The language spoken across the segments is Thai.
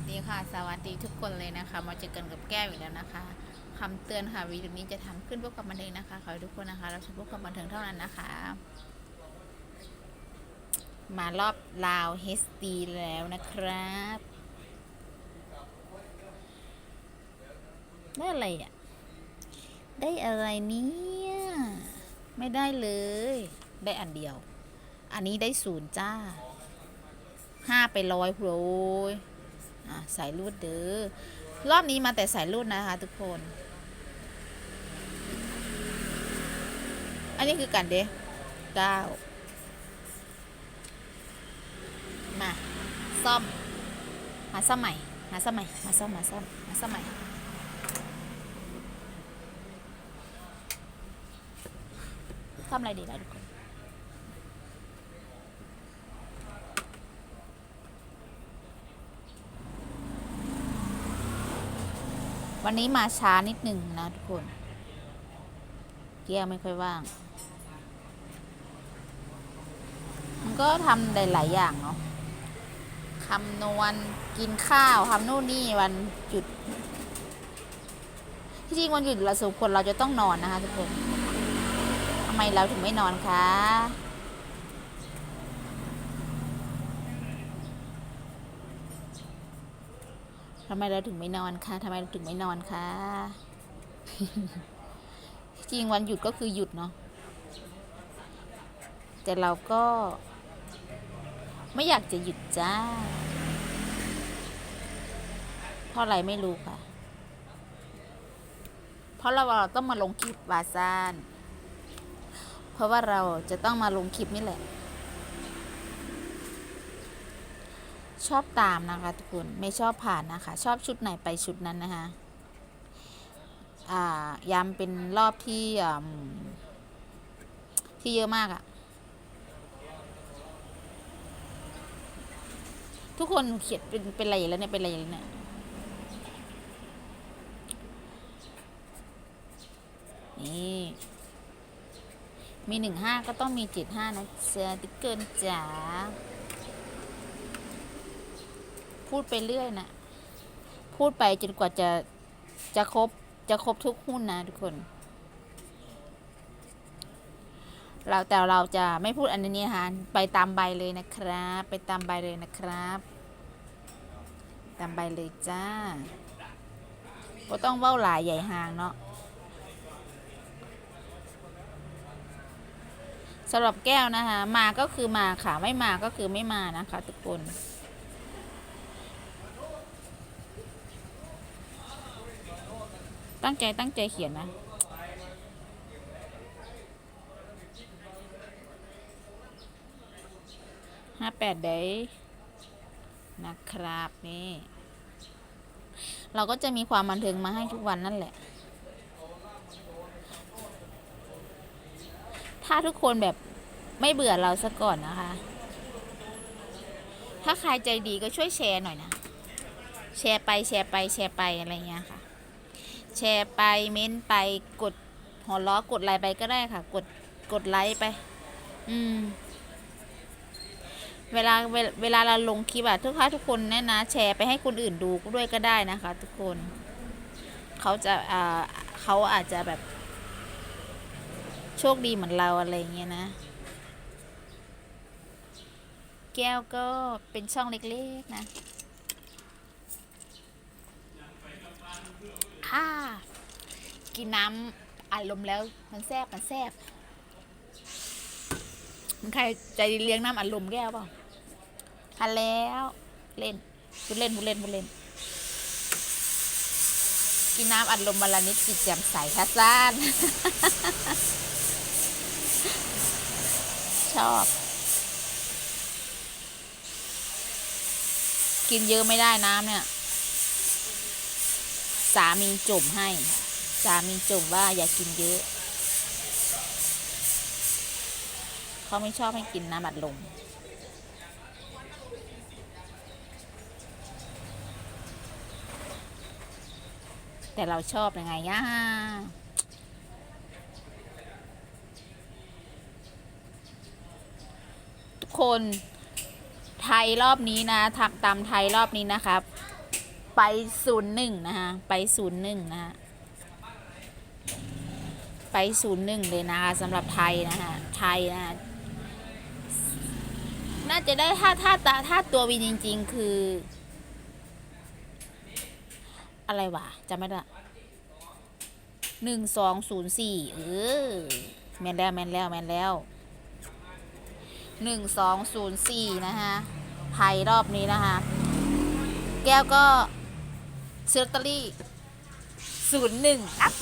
วัสดีค่ะ สวัสดีทุกคนเลยนะคะ มาเจอกันกับแก้วอีกแล้วนะคะคำเตือนค่ะวีดีโอนี้จะทำขึ้นเพื่อความบันเทิงนะคะ ขอให้ทุกคนนะคะรับชมเพื่อความบันเทิงเท่านั้นนะคะ มารอบลาว HD แล้วนะครับได้อะไรอะ ได้อะไรเนี่ยไม่ได้เลย ได้อันเดียว อันนี้ได้ศูนย์จ้าห้าไปร้อยโรย อะสายรูดเด้อรอบนี้มาแต่สายรูดนะคะ ทุกคน อันนี้คือกันเด้เก้ามาซ่อมมาซ่อมใหม่มาซ่อมใหม่มาซ่อมมาซ่อมมาซ่อมใหม่ซ่อมอะไรดีล่ะทุกคน วันนี้มาช้านิดหนึ่งนะทุกคน เกียร์ไม่ค่อยว่าง มันก็ทำหลายอย่างเนาะคำนวณกินข้าวทำนู่นนี่วันหยุด ที่จริงวันหยุดเราสมควรเราจะต้องนอนนะคะทุกคนทำไมเราถึงไม่นอนคะ ทำไมเราถึงไม่นอนคะทำไมเราถึงไม่นอนคะจริงวันหยุดก็คือหยุดเนาะแต่เราก็ ไม่อยากจะหยุดจ้าเพราะอะไรไม่รู้ค่ะ เพราะเราต้องมาลงคลิปวาซาน เพราะว่าเราจะต้องมาลงคลิปนี่แหละ ชอบตามนะคะทุกคนไม่ชอบผ่านนะคะ ชอบชุดไหนไปชุดนั้นนะคะอ่าย้ำเป็นรอบที่ที่เยอะมากอะทุกคนเขียนเป็นเป็นอะไรแล้วเนี่ยเป็นอะไรแล้วเนี่ยนี่มีหนึ่งห้าก็ต้องมีเจ็ดห้านะเจ๊ติ๊กเกินจ๋า พูดไปเรื่อยนะพูดไปจนกว่าจะจะครบจะครบทุกหุ้นนะทุกคน เราแต่เราจะไม่พูดอันนี้นะคะไปตามใบเลยนะครับ ไปตามใบเลยนะครับ ตามใบเลยจ้าก็ต้องเว้าหลายใหญ่หางเนาะสำหรับแก้วนะคะ มาก็คือมาค่ะ ไม่มาก็คือไม่มานะคะ ทุกคน ตั้งใจตั้งใจเขียนนะ ห้าแปดได้นะครับนี่ เราก็จะมีความบันเทิงมาให้ทุกวันนั่นแหละ ถ้าทุกคนแบบไม่เบื่อเราซะก่อนนะคะ ถ้าใครใจดีก็ช่วยแชร์หน่อยนะ แชร์ไปแชร์ไปแชร์ไปอะไรเงี้ยค่ะ แชร์ไปเม้นไปกดหัวล้อกดไลค์ไปก็ได้ค่ะ กดกดไลค์ไป อืม เวลาเวลเวลาเราลงคลิปอะทุกท่านทุกคนเนี่ยนะแชร์ไปให้คนอื่นดูด้วยก็ได้นะคะ ทุกคนเขาจะอ่าเขาอาจจะแบบ โชคดีเหมือนเราอะไรเงี้ยนะ แก้วก็เป็นช่องเล็กๆนะ อ่ากินน้ำอัดลมแล้วมันแซบมันแซบมันใครใจเลี้ยงน้ำอัดลมแก้วเปล่าทันแล้ว เล่นพูดเล่นพูดเล่นพูดเล่น กินน้ำอัดลมวันละนิดจิตแจ่มใสค่ะซานชอบ กินเยอะไม่ได้น้ำเนี่ย สามีจุ่มให้ สามีจุ่มว่าอย่ากินเยอะ เขาไม่ชอบให้กินน้ำอัดลมแต่เราชอบยังไงย่าทุกคนไทยรอบนี้นะทำตามไทยรอบนี้นะครับ ไปศูนย์หนึ่งนะคะไปศูนย์หนึ่งนะคะไปศูนย์หนึ่งเลยนะคะสำหรับไทยนะคะไทยนะคะน่าจะได้ถ้าถ้าตาถ้าตัววินจริง ๆ คือ อะไรวะจำไม่ได้หนึ่งสองศูนย์สี่เออแมนแล้วแมนแล้วแมนแล้วหนึ่งสองศูนย์สี่นะคะไทยรอบนี้นะคะ แก้วก็ ซื้อลอตเตอรี่ศูนย์หนึ่งอัพ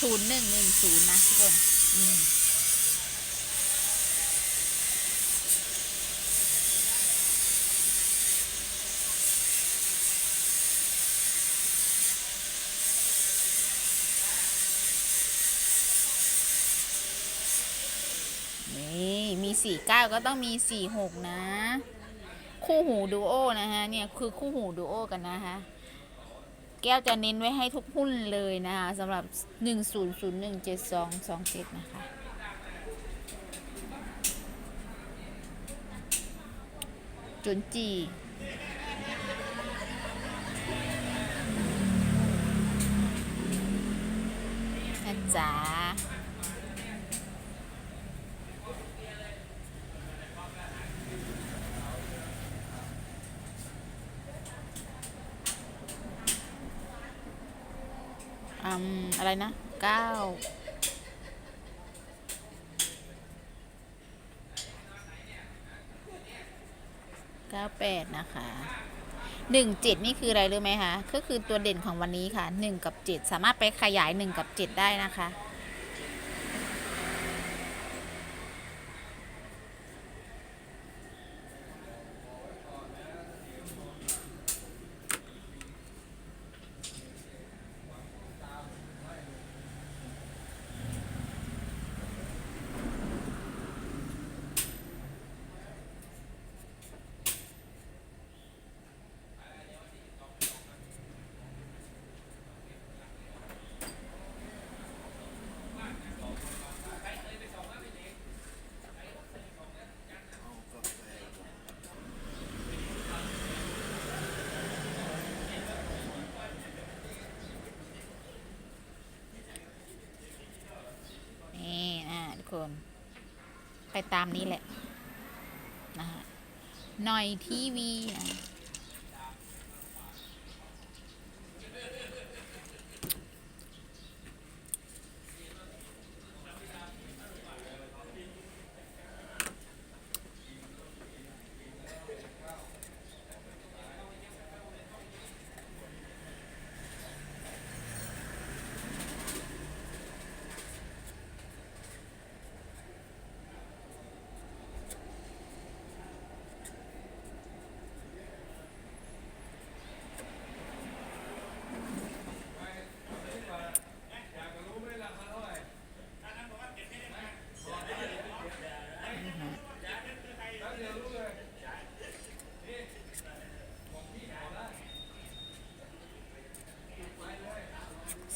ศูนย์หนึ่งหนึ่งศูนย์นะทุกคนอืมนี่มีสี่เก้าก็ต้องมีสี่หกนะ คู่หูดูโอนะฮะเนี่ยคือคู่หูดูโอกันนะคะแก้วจะเน้นไว้ให้ทุกหุ้นเลยนะคะสำหรับ 10017227 นะคะ จุนจีนะจ๊ะ อืมอะไรนะเก้าเก้าแปดนะคะหนึ่งเจ็ดนี่คืออะไรรู้ไหมคะ ก็คือตัวเด่นของวันนี้ค่ะหนึ่งกับเจ็ดสามารถไปขยายหนึ่งกับเจ็ดได้นะคะ นี่นะทุกคน ไปตามนี้แหละนะฮะหน่อยทีวีนะ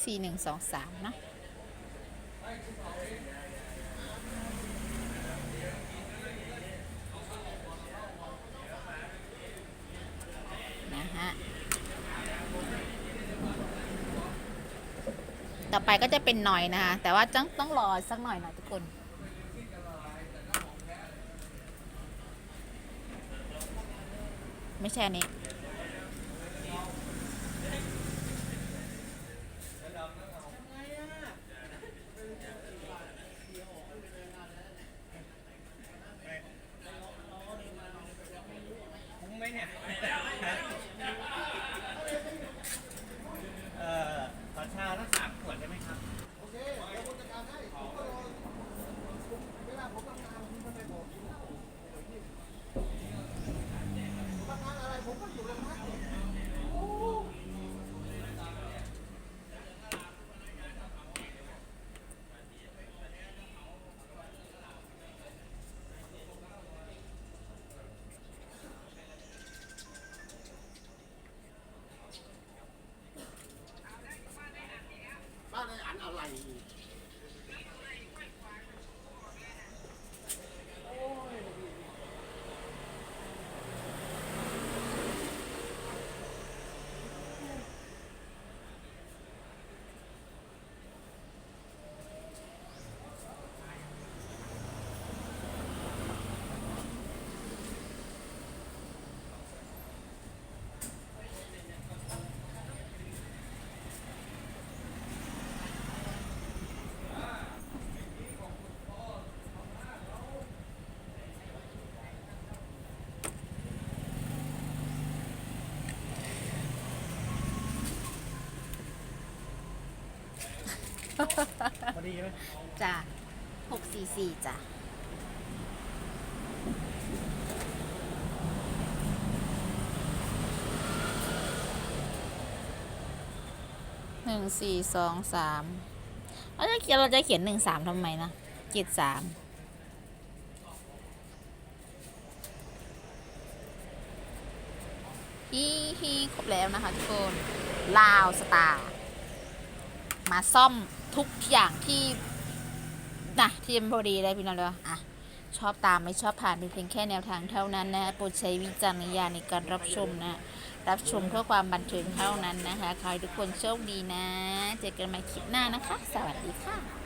สี่หนึ่งสองสามนะนะฮะ ต่อไปก็จะเป็นหน่อยนะคะ แต่ว่าต้องต้องรอสักหน่อยนะทุกคนไม่ใช่อันนี้ คุ้มไหมเนี่ย เอ่อขอชาละสามขวดได้ไหมครับ บ้านใน อันอะไร พอดีไหมจ้ะหกสี่สี่จ้ะหนึ่งสี่สองสามเราจะเขียนเราจะเขียนหนึ่งสามทำไมนะเจ็ดสามฮีฮีครบแล้วนะคะทุกคน ลาวสตาร์ มาซ่อม ทุกอย่างที่นะที่มันพอดีเลยพี่น้องเลยอะชอบตามไม่ชอบผ่านเป็นเพียงแค่แนวทางเท่านั้นนะโปรดใช้วิจารณญาณในการรับชมนะ รับชมเพื่อความบันเทิงเท่านั้นนะคะขอให้ทุกคนโชคดีนะ เจอกันใหม่คลิปหน้านะคะ สวัสดีค่ะ